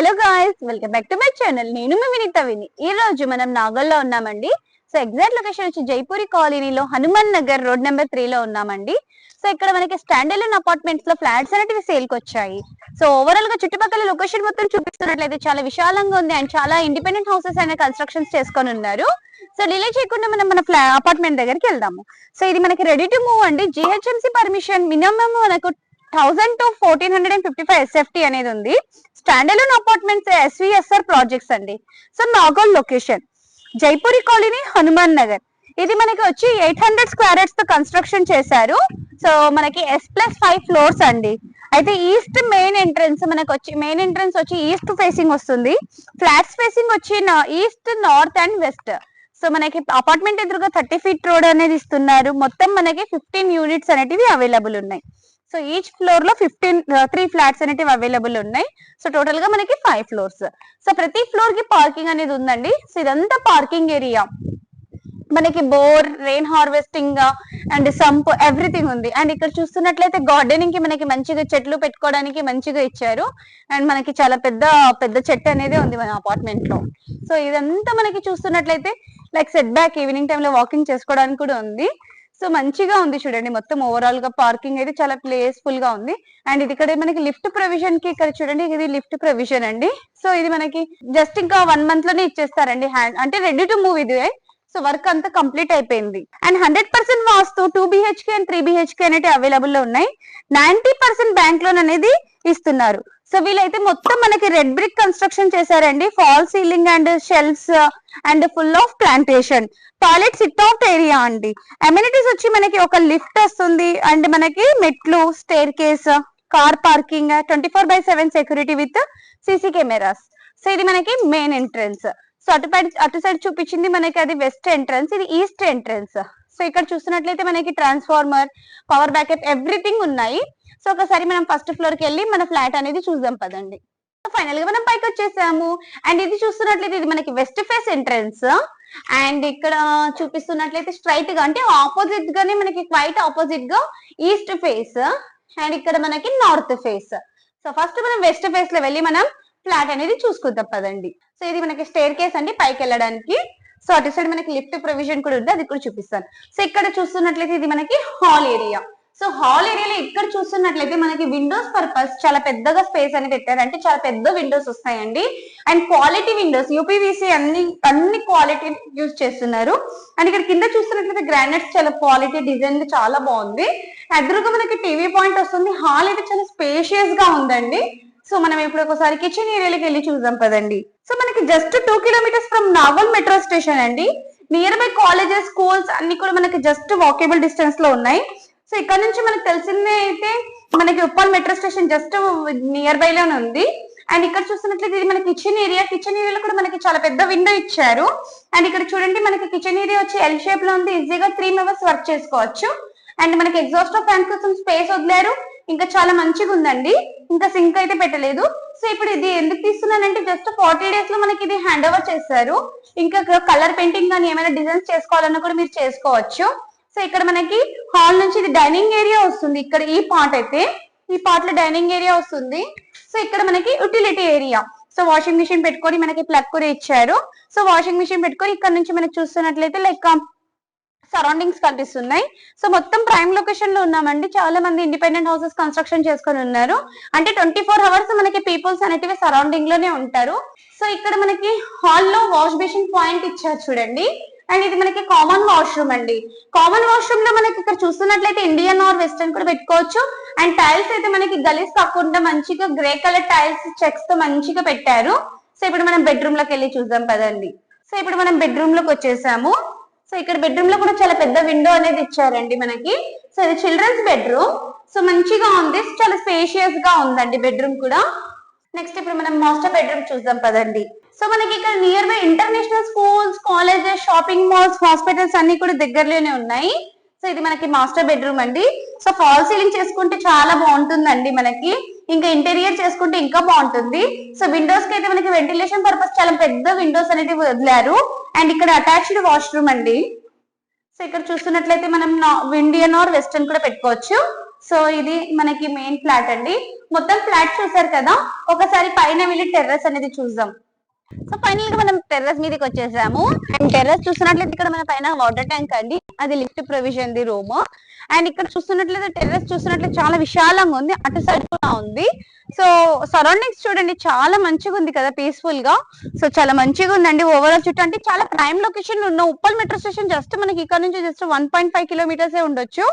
Hello guys welcome back to my channel నేను మీ వినీత విని. ఈ రోజు మనం నాగల్లో ఉన్నామండి. సో ఎగ్జాక్ట్ లొకేషన్ వచ్చి జైపూరి కాలనీలో Hanuman Nagar road number three లో ఉన్నామండి. సో ఇక్కడ మనకి స్టాండర్డ్ అపార్ట్మెంట్స్లో ఫ్లాట్స్ అనేటివి సేల్కి వచ్చాయి. సో ఓవరాల్గా చుట్టుపక్కల లొకేషన్ మొత్తం చూపిస్తున్నట్లయితే చాలా విశాలంగా ఉంది అండ్ చాలా ఇండిపెండెంట్ హౌసెస్ అనే కన్స్ట్రక్షన్స్ చేసుకొని ఉన్నారు. సో డిలే చేయకుండా మనం మన అపార్ట్మెంట్ దగ్గరికి వెళ్దాము. సో ఇది మనకి రెడీ టు మూవ్ అండి. జిహెచ్ఎంసీ పర్మిషన్ మినిమం మనకు thousand to fourteen hundred and fifty five SFT అనేది ఉంది. స్టాండర్డ్ అపార్ట్మెంట్స్ ఎస్విఎస్ఆర్ ప్రాజెక్ట్స్ అండి. So Nagole location. Jaipuri colony Hanuman Nagar. ఇది మనకి వచ్చి ఎయిట్ హండ్రెడ్ స్క్వేర్తో కన్స్ట్రక్షన్ చేశారు. సో మనకి ఎస్ ప్లస్ ఫైవ్ ఫ్లోర్స్ అండి. అయితే ఈస్ట్ మెయిన్ ఎంట్రన్స్ మనకు వచ్చి మెయిన్ ఎంట్రన్స్ వచ్చి ఈస్ట్ ఫేసింగ్ వస్తుంది. ఫ్లాట్స్ ఫేసింగ్ వచ్చి east north and west. So మనకి అపార్ట్మెంట్ ఎదురుగా థర్టీ ఫీట్ రోడ్ అనేది ఇస్తున్నారు. మొత్తం మనకి ఫిఫ్టీన్ యూనిట్స్ అనేటివి అవైలబుల్ ఉన్నాయి. సో ఈచ్ ఫ్లోర్లో ఫిఫ్టీన్ త్రీ ఫ్లాట్స్ అనేటివి అవైలబుల్ ఉన్నాయి. సో టోటల్గా మనకి ఫైవ్ ఫ్లోర్స్ సో ప్రతి ఫ్లోర్కి పార్కింగ్ అనేది ఉందండి. సో ఇదంతా పార్కింగ్ ఏరియా మనకి bore rain harvesting and sump everything ఉంది. అండ్ ఇక్కడ చూస్తున్నట్లయితే గార్డెనింగ్కి మనకి మంచిగా చెట్లు పెట్టుకోవడానికి మంచిగా ఇచ్చారు. అండ్ మనకి చాలా పెద్ద పెద్ద చెట్టు అనేది ఉంది మన అపార్ట్మెంట్లో. సో ఇదంతా మనకి చూస్తున్నట్లయితే లైక్ సెట్ బ్యాక్ ఈవినింగ్ టైంలో వాకింగ్ చేసుకోవడానికి కూడా ఉంది. సో మంచిగా ఉంది చూడండి మొత్తం ఓవరాల్గా పార్కింగ్ అయితే చాలా ప్లేస్ఫుల్గా ఉంది. అండ్ ఇది ఇక్కడ మనకి లిఫ్ట్ ప్రొవిజన్కి ఇక్కడ చూడండి ఇది లిఫ్ట్ ప్రొవిజన్ అండి. సో ఇది మనకి జస్ట్ ఇంకా వన్ మంత్లోనే ఇచ్చేస్తారండి. హ్యాండ్ అంటే రెడీ టు మూవ్ ఇది. సో వర్క్ అంతా కంప్లీట్ అయిపోయింది. And hundred percent vastu two BHK and three BHK అనేవి అవైలబుల్లో ఉన్నాయి. నైన్టీ పర్సెంట్ బ్యాంక్ లోన్ అనేది ఇస్తున్నారు. సో వీళ్ళైతే మొత్తం మనకి రెడ్ బ్రిక్ కన్స్ట్రక్షన్ చేశారండి. Fall ceiling and shelves and full of plantation toilet sit out area అండి. అమ్యూనిటీస్ వచ్చి మనకి ఒక లిఫ్ట్ వస్తుంది. అండ్ మనకి మెట్లు staircase car parking twenty four by seven security with CC cameras so ఇది మనకి మెయిన్ ఎంట్రన్స్ సో అటు అటు సైడ్ చూపించింది మనకి అది వెస్ట్ ఎంట్రన్స్ ఇది ఈస్ట్ ఎంట్రన్స్ సో ఇక్కడ చూస్తున్నట్లయితే మనకి ట్రాన్స్ఫార్మర్ పవర్ బ్యాకప్ ఎవ్రీథింగ్ ఉన్నాయి. సో ఒకసారి మనం ఫస్ట్ ఫ్లోర్కి వెళ్ళి మన ఫ్లాట్ అనేది చూద్దాం పదండి. ఫైనల్గా మనం పైకి వచ్చేసాము. అండ్ ఇది చూస్తున్నట్లయితే ఇది మనకి వెస్ట్ ఫేస్ ఎంట్రన్స్ అండ్ ఇక్కడ చూపిస్తున్నట్లయితే స్ట్రైట్గా అంటే ఆపోజిట్ గానే మనకి క్వైట్ ఆపోజిట్గా ఈస్ట్ ఫేస్ అండ్ ఇక్కడ మనకి నార్త్ ఫేస్ సో ఫస్ట్ మనం వెస్ట్ ఫేస్లో వెళ్ళి మనం ఫ్లాట్ అనేది చూసుకుందాం పదండి. సో ఇది మనకి స్టేర్ కేస్ అండి పైకి వెళ్ళడానికి. సో అటు సైడ్ మనకి లిఫ్ట్ ప్రొవిజన్ కూడా ఉంది అది కూడా చూపిస్తాను. సో ఇక్కడ చూస్తున్నట్లయితే ఇది మనకి హాల్ ఏరియా. సో హాల్ ఏరియాలో ఇక్కడ చూస్తున్నట్లయితే మనకి విండోస్ పర్పస్ చాలా పెద్దగా స్పేస్ అని పెట్టారు. అంటే చాలా పెద్ద విండోస్ వస్తాయండి. అండ్ క్వాలిటీ విండోస్ యూపీవీసీ అన్ని అన్ని క్వాలిటీ యూజ్ చేస్తున్నారు. అండ్ ఇక్కడ కింద చూస్తున్నట్లయితే గ్రానైట్స్ చాలా క్వాలిటీ డిజైన్ చాలా బాగుంది. ఎదురుగా మనకి టీవీ పాయింట్ వస్తుంది. హాల్ అయితే చాలా స్పేషియస్గా ఉందండి. సో మనం ఇప్పుడు ఒకసారి కిచెన్ ఏరియాలోకి వెళ్ళి చూద్దాం పదండి. సో మనకి just two kilometres from Nagole metro station అండి. నియర్ బై కాలేజెస్ స్కూల్స్ అన్ని కూడా మనకి జస్ట్ వాకేబుల్ డిస్టెన్స్లో ఉన్నాయి. సో ఇక్కడ నుంచి మనకు తెలిసిందే అయితే మనకి Uppal metro station just nearby లోనే ఉంది. అండ్ ఇక్కడ చూసినట్లయితే ఇది మన కిచెన్ ఏరియా కిచెన్ ఏరియాలో కూడా మనకి చాలా పెద్ద విండో ఇచ్చారు. అండ్ ఇక్కడ చూడండి మనకి కిచెన్ ఏరియా వచ్చి ఎల్ షేప్లో ఉంది. ఈజీగా త్రీ మెంబర్స్ వర్క్ చేసుకోవచ్చు. అండ్ మనకి ఎగ్జాస్ట్ ఆఫ్ ఫ్యాన్ కోసం స్పేస్ వదిలేరు. ఇంకా చాలా మంచిగా ఉందండి ఇంకా సింక్ అయితే పెట్టలేదు. సో ఇప్పుడు ఇది ఎందుకు తీస్తున్నానంటే జస్ట్ ఫార్టీ డేస్లో మనకి ఇది హ్యాండ్ ఓవర్ చేస్తారు ఇంకా కలర్ పెయింటింగ్ కానీ ఏమైనా డిజైన్స్ చేసుకోవాలన్నా కూడా మీరు చేసుకోవచ్చు. సో ఇక్కడ మనకి హాల్ నుంచి ఇది డైనింగ్ ఏరియా వస్తుంది. ఇక్కడ ఈ పార్ట్ అయితే ఈ పార్ట్లో డైనింగ్ ఏరియా వస్తుంది. సో ఇక్కడ మనకి utility area so washing machine పెట్టుకొని మనకి ప్లగ్ కూడా ఇచ్చారు. సో వాషింగ్ మిషన్ పెట్టుకొని ఇక్కడ నుంచి మనకి చూస్తున్నట్లయితే లైక్ um, సరౌండింగ్స్ కనిపిస్తున్నాయి. సో మొత్తం ప్రైమ్ లొకేషన్లో ఉన్నామండి. చాలా మంది ఇండిపెండెంట్ హౌసెస్ కన్స్ట్రక్షన్ చేసుకొని ఉన్నారు. అంటే ట్వంటీ ఫోర్ అవర్స్ మనకి పీపుల్స్ అనేటివి సరౌండింగ్లోనే ఉంటారు. సో ఇక్కడ మనకి హాల్లో వాష్ బేసిన్ పాయింట్ ఇచ్చారు చూడండి. అండ్ ఇది మనకి కామన్ వాష్రూమ్ అండి. కామన్ వాష్రూమ్లో మనకి ఇక్కడ చూస్తున్నట్లయితే ఇండియన్ ఆర్ వెస్టర్న్ కూడా పెట్టుకోవచ్చు. అండ్ టైల్స్ అయితే మనకి గలీస్ కాకుండా మంచిగా గ్రే కలర్ టైల్స్ చెక్స్తో మంచిగా పెట్టారు. సో ఇప్పుడు మనం బెడ్రూమ్లోకి వెళ్ళి చూద్దాం పదండి. సో ఇప్పుడు మనం బెడ్రూమ్లోకి వచ్చేసాము. సో ఇక్కడ బెడ్రూమ్లో కూడా చాలా పెద్ద విండో అనేది ఇచ్చారండి మనకి. సో ఇది చిల్డ్రన్స్ బెడ్రూమ్ సో మంచిగా ఉంది. చాలా స్పేషియస్గా ఉందండి బెడ్రూమ్ కూడా. నెక్స్ట్ ఇప్పుడు మనం మాస్టర్ బెడ్రూమ్ చూద్దాం పదండి. సో మనకి ఇక్కడ nearby international schools colleges shopping malls hospitals అన్ని కూడా దగ్గరలోనే ఉన్నాయి. సో ఇది మనకి మాస్టర్ బెడ్రూమ్ అండి. సో ఫాల్ సీలింగ్ చేసుకుంటే చాలా బాగుంటుందండి మనకి. ఇంకా ఇంటీరియర్ చేసుకుంటే ఇంకా బాగుంటుంది. సో విండోస్కి అయితే మనకి వెంటిలేషన్ పర్పస్ చాలా పెద్ద విండోస్ అనేది వదిలారు. అండ్ ఇక్కడ అటాచ్డ్ వాష్రూమ్ అండి. సో ఇక్కడ చూస్తున్నట్లయితే మనం ఇండియన్ ఆర్ వెస్టర్న్ కూడా పెట్టుకోవచ్చు. సో ఇది మనకి మెయిన్ ఫ్లాట్ అండి. మొత్తం ఫ్లాట్ చూసారు కదా? ఒకసారి పైన వెళ్ళి టెర్రస్ అనేది చూద్దాం. సో ఫైనల్గా మనం టెర్రస్ మీదకి వచ్చేసాము. అండ్ టెర్రస్ చూస్తున్నట్లయితే ఇక్కడ మన పైన వాటర్ ట్యాంక్ అండి. అది lift provision the room and ఇక్కడ చూస్తున్నట్లయితే టెర్రస్ చూస్తున్నట్లయితే చాలా విశాలంగా ఉంది. అటు సైడ్ కూడా ఉంది. సో సరౌండింగ్స్ చూడండి చాలా మంచిగా ఉంది కదా పీస్ఫుల్గా. సో చాలా మంచిగా ఉందండి. ఓవరాల్ చుట్టూ అంటే చాలా ప్రైమ్ లొకేషన్ ఉన్న ఉప్పల్ మెట్రో స్టేషన్ జస్ట్ మనకి ఇక్కడ నుంచి just one point five kilometres ఏ ఉండొచ్చు.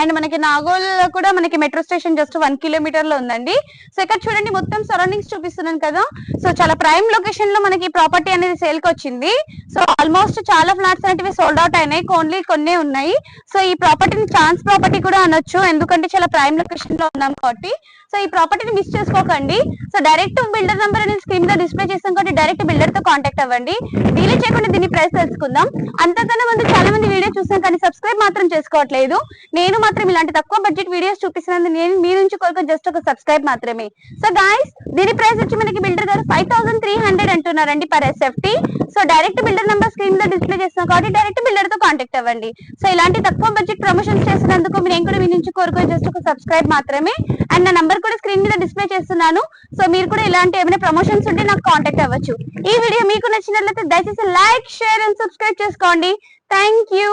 అండ్ మనకి నాగోల్ కూడా మనకి మెట్రో స్టేషన్ జస్ట్ వన్ కిలోమీటర్లో ఉందండి. సో ఇక్కడ చూడండి మొత్తం సరౌండింగ్స్ చూపిస్తున్నాను కదా. సో చాలా ప్రైమ్ లొకేషన్లో మనకి ప్రాపర్టీ అనేది సేల్కి వచ్చింది. సో ఆల్మోస్ట్ చాలా ఫ్లాట్స్ అనేవి సోల్డ్ అవుట్ అయినాయి. ఓన్లీ కొన్ని ఉన్నాయి. సో ఈ ప్రాపర్టీని ఛాన్స్ ప్రాపర్టీ కూడా అనొచ్చు. ఎందుకంటే చాలా ప్రైమ్ లొకేషన్లో ఉన్నాం కాబట్టి. సో ఈ ప్రాపర్టీని మిస్ చేసుకోకండి. సో డైరెక్ట్ బిల్డర్ నెంబర్ అనేది స్క్రీన్ మీద డిస్ప్లే చేస్తాం కాబట్టి డైరెక్ట్ బిల్డర్తో కాంటాక్ట్ అవ్వండి. డీలే చేయకుండా దీని ప్రైస్ తెలుసుకుందాం అంతకన్నా ముందు చాలా మంది వీడియో చూసాం కానీ సబ్స్క్రైబ్ మాత్రం చేసుకోవట్లేదు. నేను మాత్రం ఇలాంటి తక్కువ బడ్జెట్ వీడియోస్ చూపిస్తున్నందుకు నేను మీ నుంచి కొరకు జస్ట్ ఒక సబ్స్క్రైబ్ మాత్రమే. సో గాయస్ దీని ప్రైస్ వచ్చి మనకి బిల్డర్ గారు ఫైవ్ థౌసండ్ త్రీ హండ్రెడ్ అంటున్నారండి per SFT so direct builder number screen మీద డిస్ప్లే చేస్తాం కాబట్టి డైరెక్ట్ బిల్డర్తో కాంటాక్ట్ అవ్వండి. సో ఇలాంటి తక్కువ బడ్జెట్ ప్రమోషన్స్ చేసినందుకు నేను కూడా మీ నుంచి కోరుకునే జస్ట్ ఒక సబ్స్క్రైబ్ మాత్రమే. అండ్ నా నంబర్ కూడా స్క్రీన్ మీద డిస్ప్లే చేస్తున్నాను. సో మీరు కూడా ఇలాంటి ఏమైనా ప్రమోషన్స్ ఉంటే నాకు కాంటాక్ట్ అవ్వచ్చు. ఈ వీడియో మీకు నచ్చినట్లయితే దయచేసి లైక్ షేర్ అండ్ సబ్స్క్రైబ్ చేసుకోండి. Thank you